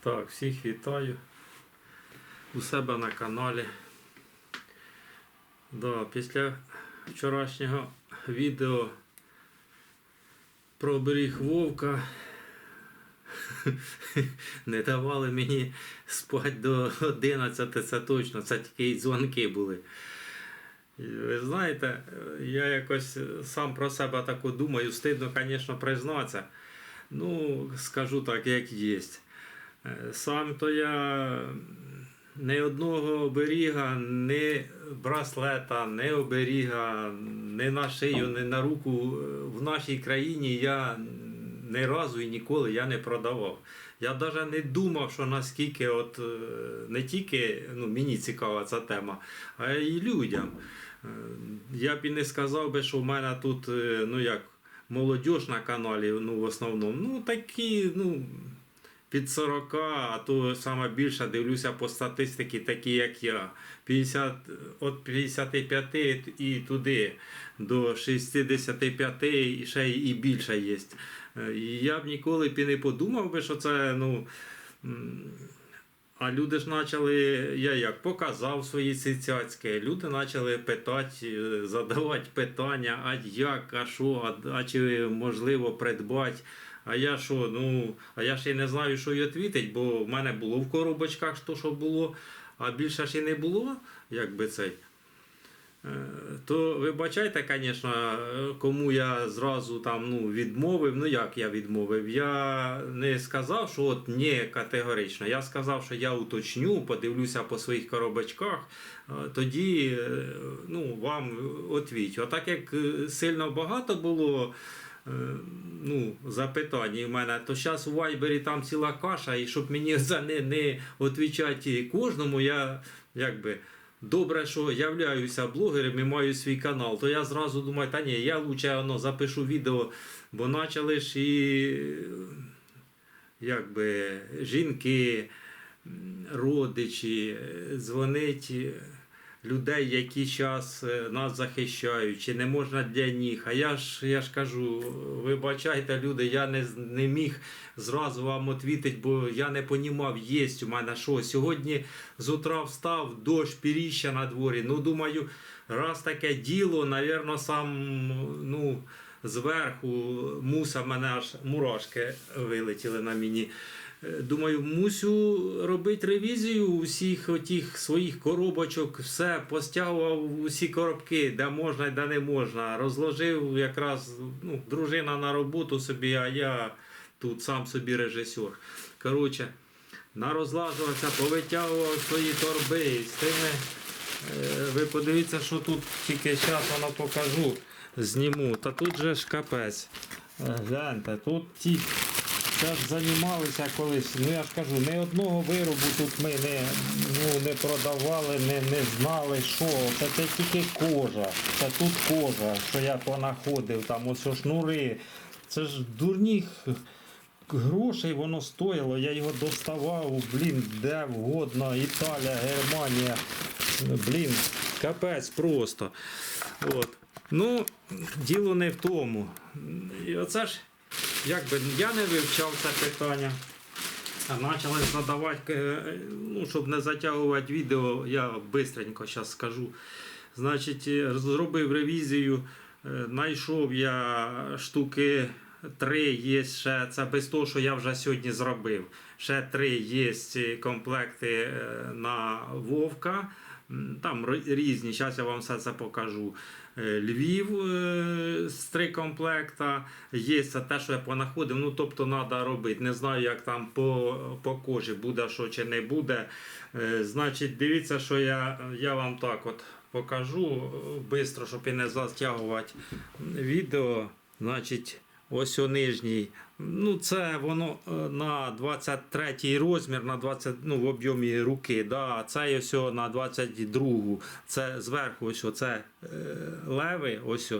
Так, всіх вітаю у себе на каналі. Да, після вчорашнього відео про оберіг вовка не давали мені спати до 11, це точно, це тільки дзвонки були. Ви знаєте, я якось сам про себе таку думаю, стидно, звісно, признатися. Ну, скажу так, як є. Сам то я ні одного оберіга, ні браслета, ні оберіга, ні на шию, ні на руку в нашій країні я ні разу і ніколи я не продавав. Я навіть не думав, що наскільки от е, не тільки ну, мені цікава ця тема, а й людям. Е, Я б і не сказав би, що в мене тут, е, ну як, молодіж на каналі, ну в основному, ну такі, ну. Під 40, а то саме більше дивлюся по статистиці, такі як я. 50, от 55 і туди до 65 і ще і більше є. Е, я б ніколи б і не подумав би, що це, ну. А люди ж почали, я як показав свої цицяцькі, люди почали питати, е, задавати питання, а як, а що, а, а чи можливо придбати. А я що, ну, а я ще й не знаю, що й відповідати, бо в мене було в коробочках то, що було, а більше ж і не було, як би цей. Е, То вибачайте, звісно, кому я зразу там ну, відмовив. Ну як я відмовив? Я не сказав, що от ні категорично. Я сказав, що я уточню, подивлюся по своїх коробочках, е, тоді е, ну, вам відвідь. Отак як е, сильно багато було. Е, Ну, запитань у мене, то зараз у Вайбері там ціла каша, і щоб мені за не, не відповідати кожному, я якби добре, що являюся блогером і маю свій канал, то я зразу думаю, та ні, я лучше воно запишу відео, бо почали ж і якби жінки, родичі, е, дзвонить людей, які зараз нас захищають, чи не можна для них. А я ж я ж кажу, вибачайте, люди, я не, не міг зразу вам відповідати, бо я не понімав, є у мене що. Сьогодні з утра встав, дощ, піріща на дворі. Ну, думаю, раз таке діло, навірно, сам ну, зверху муса мене аж мурашки вилетіли на мені. Е, Думаю, мусю робити ревізію усіх отих своїх коробочок, все постягував усі коробки, де можна і де не можна. Розложив якраз ну, дружина на роботу собі, а я тут сам собі режисер. Коротше, нарозлажувався, повитягував свої торби з тими. е, Ви подивіться, що тут тільки зараз воно покажу, зніму. Та тут же ж капець. Е, Гляньте, тут ті Зараз займалися колись, ну я ж кажу, ні одного виробу тут ми не, ну, не продавали, не, не знали, що. Це, це тільки кожа. Це тут кожа, що я понаходив, там ось шнури. Це ж дурні грошей воно стоїло. Я його доставав, блін, де вгодно, Італія, Германія. Блін, капець просто. От. Ну, діло не в тому. І оце ж якби я не вивчав це питання. А почали задавати, е, ну, щоб не затягувати відео, я швидко зараз скажу. Значить, е, зробив ревізію, е, знайшов я штуки три є ще, це без того, що я вже сьогодні зробив. Ще три є комплекти е, на Вовка. Там різні, зараз я вам все це покажу. Е, Львів е, з три комплекта. Є це те, що я понаходив. Ну, тобто треба робити. Не знаю, як там по, по кожі буде, що чи не буде. Е, Значить, дивіться, що я, я вам так от покажу швидко, щоб і не затягувати відео. Значить, ось у нижній. Ну, це воно е, на 23 розмір, на 20, ну, в об'ємі руки. Да, це ось на 22. Це зверху ось о, це е, леви, ось.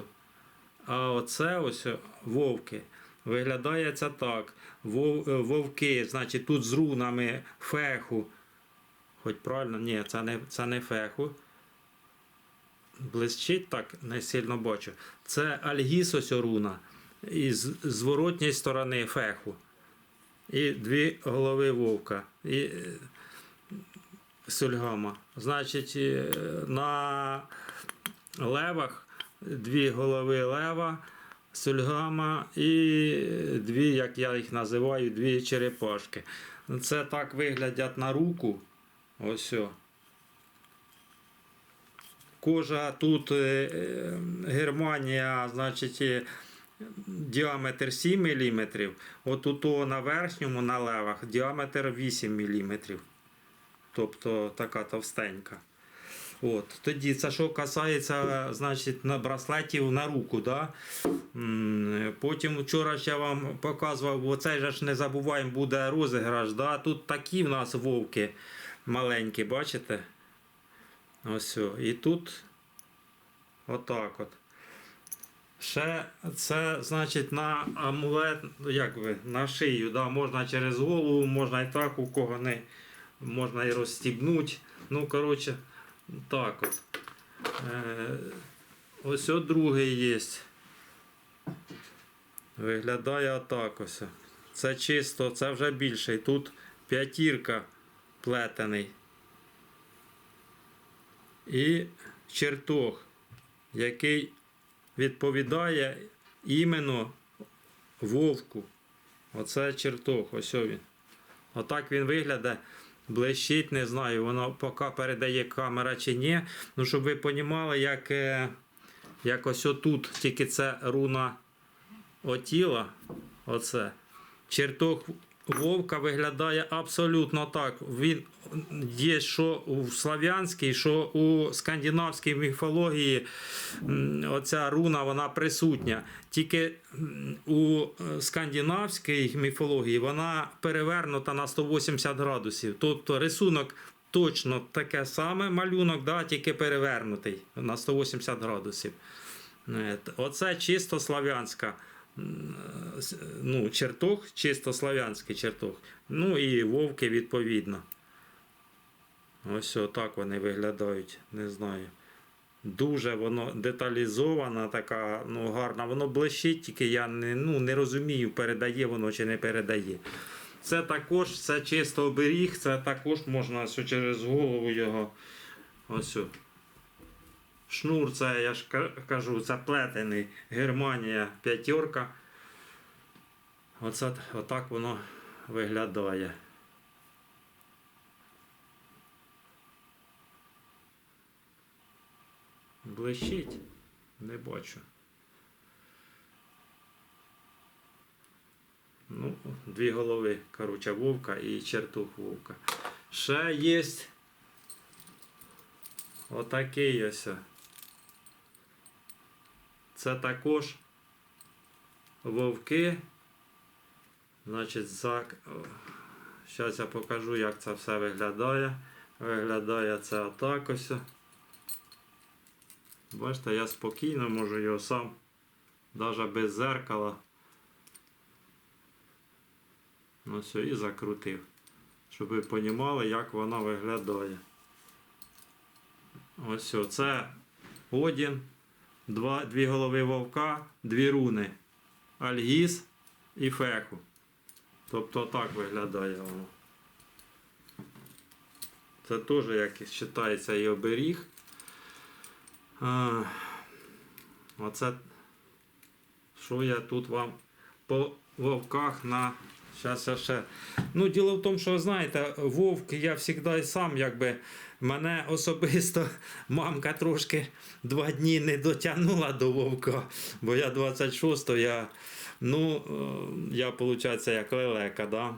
А оце ось вовки. Виглядає це так. Е, вовки, значить, тут з рунами феху. Хоч правильно, ні, це не, це не феху. Блищить так, не сильно бачу. Це Альгіс ось руна. І з зворотньої сторони феху. і дві голови вовка. І е, сульгама. Значить, е, на левах дві голови лева, сульгама і дві, як я їх називаю, дві черепашки. Це так виглядять на руку. Ось. Кожа тут е, Германія, значить, діаметр 7 мм. От у того на верхньому на левах діаметр 8 мм. Тобто така товстенька. От. Тоді це що касається значить, на браслетів на руку. Да? Потім вчора ще вам показував, бо цей же ж не забуваємо, буде розіграш. Да? Тут такі в нас вовки маленькі, бачите? Ось. І тут отак от. Ще це значить на амулет, як ви, на шию, да, можна через голову, можна і так, у кого не можна і розстібнути. Ну, коротше, так от. Е, ось от другий є. Виглядає отак ось. Це чисто, це вже більший. Тут п'ятірка плетений. І чертог, який відповідає іменно вовку. Оце чертог, ось він. Отак він виглядає. Блищить, не знаю, воно поки передає камера чи ні. Ну, щоб ви розуміли, як, е, як ось отут, тільки це руна отіла. Оце. Чертог вовка виглядає абсолютно так. Він є що у слав'янській, що у скандинавській міфології оця руна вона присутня. Тільки у скандинавській міфології вона перевернута на 180 градусів. Тобто рисунок точно таке саме малюнок, да, тільки перевернутий на 180 градусів. Е, Оце чисто слав'янська ну, чертог, чисто слав'янський чертог. Ну і вовки відповідно. Ось отак вони виглядають, не знаю. Дуже воно деталізована, така, ну, гарна. Воно блищить, тільки я не, ну, не розумію, передає воно чи не передає. Це також це чисто оберіг, це також можна через голову його. Ось. Шнур, це я ж кажу, це плетений Германія п'ятерка. Оце отак воно виглядає. Блищить? Не бачу. Ну, дві голови, короче, вовка і чертух вовка. Ще є отакий ось. Це також вовки. Значить, за... Зараз я покажу, як це все виглядає. Виглядає це отак ось. Бачите, я спокійно можу його сам, навіть без зеркала. Ну все, і закрутив. Щоб ви розуміли, як вона виглядає. Ось це Одін, два, дві голови вовка, дві руни. Альгіз і феху. Тобто так виглядає воно. Це теж як вважається і оберіг. А, оце, що я тут вам по вовках на. Зараз я ще. Ну, діло в тому, що знаєте, вовк я завжди сам, якби мене особисто мамка трошки два дні не дотягнула до вовка, бо я 26-го, я, ну, е, я, виходить, як лелека, да?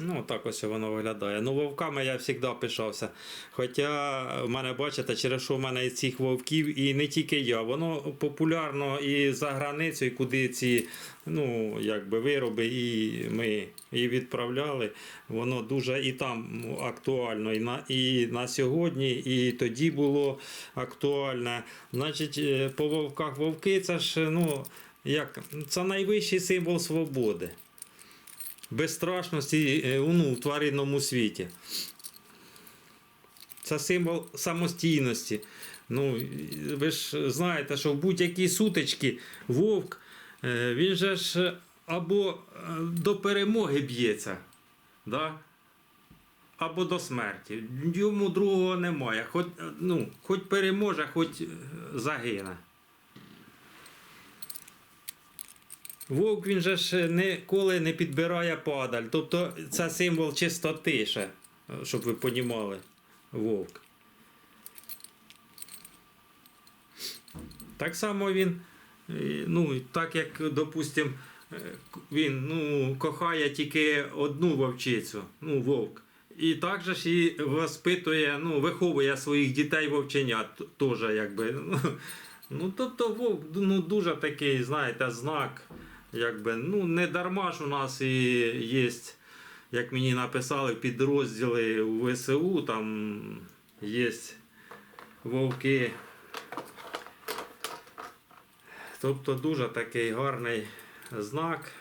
Ну, так ось воно виглядає. Ну, вовками я завжди пишався. Хоча в мене, бачите, через що в мене і цих вовків, і не тільки я. Воно популярно і за границею, куди ці ну, якби вироби, і ми і відправляли. Воно дуже і там актуально, і на, і на сьогодні, і тоді було актуальне. Значить, е, по вовках вовки це ж ну, як, це найвищий символ свободи безстрашності е, ну, в тваринному світі. Це символ самостійності. Ну, ви ж знаєте, що в будь-якій сутичці вовк, е, він же ж або е, до перемоги б'ється, да? або до смерті. Йому другого немає. Хоч, ну, хоч переможе, хоч загине. Вовк він же ж ніколи не підбирає падаль. Тобто це символ чистоти ще, щоб ви понімали. Вовк. Так само він, ну, так як, допустим, е, він ну, кохає тільки одну вовчицю, ну, вовк. І так же ж і воспитує, ну, виховує своїх дітей вовченят теж, якби. Ну, тобто вовк ну, дуже такий, знаєте, знак. Якби, ну, не дарма ж у нас і є, як мені написали, підрозділи у ВСУ, там є вовки. Тобто дуже такий гарний знак.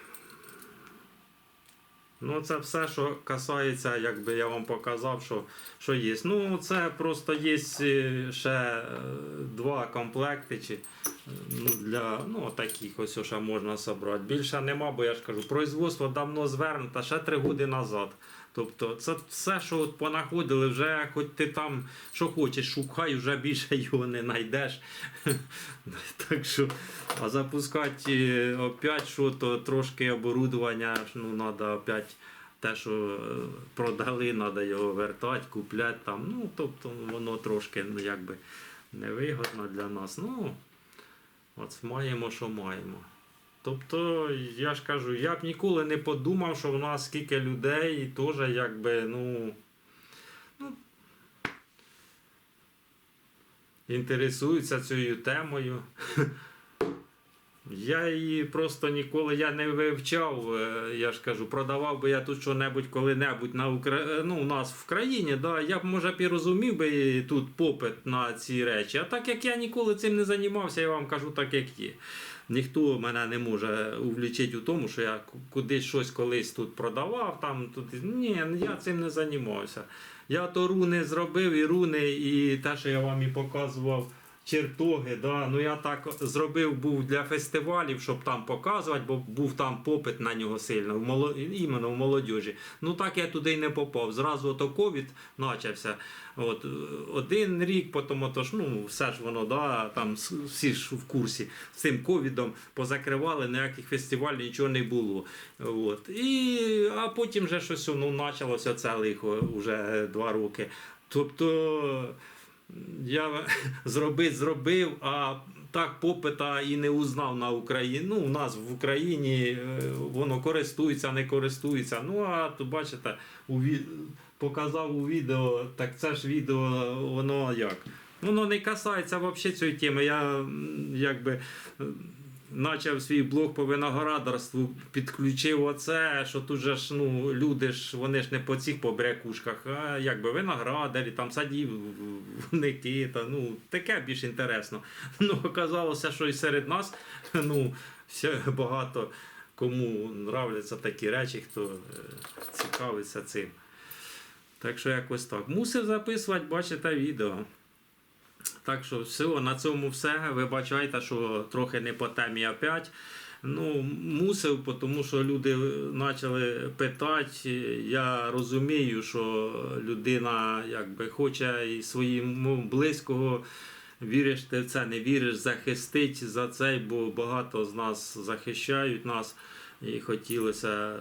Ну, це все, що касається, якби я вам показав, що, що є. Ну, це просто є е, ще е, два комплекти. Чи, для ну, таких ось ще можна зібрати. Більше нема, бо я ж кажу, производство давно звернуто, ще три роки назад. Тобто це все, що от понаходили, вже хоч ти там що хочеш, шукай, вже більше його не знайдеш. так що, а запускати е, опять що, то трошки оборудування, ну, треба опять те, що е, продали, треба його вертати, купляти там. Ну, тобто воно трошки ну, якби невигодно для нас. Ну, от маємо, що маємо. Тобто, я ж кажу, я б ніколи не подумав, що в нас скільки людей теж якби, ну. ну інтересуються цією темою. Я її просто ніколи я не вивчав. е, Я ж кажу, продавав би я тут що-небудь коли-небудь на Укра... ну, у нас в країні, да, я б може б і розумів би тут попит на ці речі. А так як я ніколи цим не займався, я вам кажу так, як є. Ніхто мене не може увлічити у тому, що я кудись щось колись тут продавав. Там, тут... Ні, я цим не займався. Я то руни зробив, і руни, і те, що я вам і показував. Чертоги, да. ну я так зробив був для фестивалів, щоб там показувати, бо був там попит на нього сильно, в моло... іменно в молодіжі. Ну так я туди й не попав. Зразу ото ковід почався. От, один рік, потім ото ну, все ж воно, да, там всі ж в курсі з цим ковідом позакривали, ніяких фестивалів нічого не було. От. І, а потім вже щось ну, почалося це лихо вже два роки. Тобто я зробив, зробив, а так попита і не узнав на Україну. Ну, у нас в Україні е, воно користується, не користується. Ну, а то бачите, у ві... показав у відео, так це ж відео, воно як? Воно не касається взагалі цієї теми. Я якби. Начав свій блог по виноградарству, підключив оце, що тут же ж ну, люди ж вони ж не по цих по брякушках, а якби виноградарі, там садівники, та, ну, таке більш інтересно. Ну, оказалося, що і серед нас ну, все багато кому нравляться такі речі, хто е, цікавиться цим. Так що якось так. Мусив записувати, бачите, відео. Так що все, на цьому все. Ви бачаєте, що трохи не по темі опять. Ну, мусив, тому що люди почали питати. Я розумію, що людина якби хоче і своєму близького. Віриш ти в це, не віриш, захистить за це, бо багато з нас захищають нас і хотілося,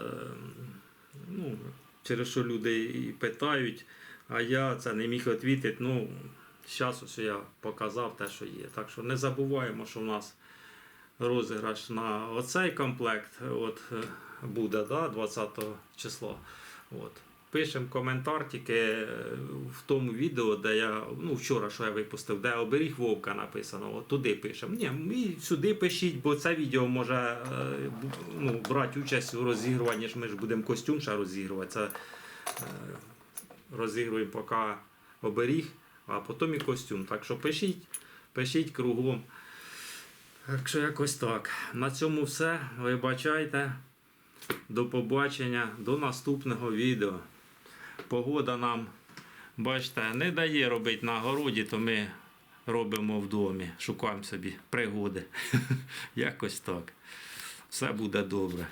ну, через що люди і питають, а я це не міг відповідати. Ну, зараз ось я показав те, що є. Так що не забуваємо, що в нас розіграш на оцей комплект от, е, буде да, 20 числа. От. Пишемо коментар тільки е, в тому відео, де я ну вчора, що я випустив, де оберіг вовка написано, от туди пишемо. Ні, сюди пишіть, бо це відео може е, ну, брати участь у розігруванні. ж Ми ж будемо костюм ще розігрувати. Це розігруємо поки оберіг, а потім і костюм. Так що пишіть, пишіть кругом. Так що якось так. На цьому все. Вибачайте. До побачення, до наступного відео. Погода нам, бачите, не дає робити на городі, то ми робимо в домі. Шукаємо собі пригоди. Якось так. Все буде добре.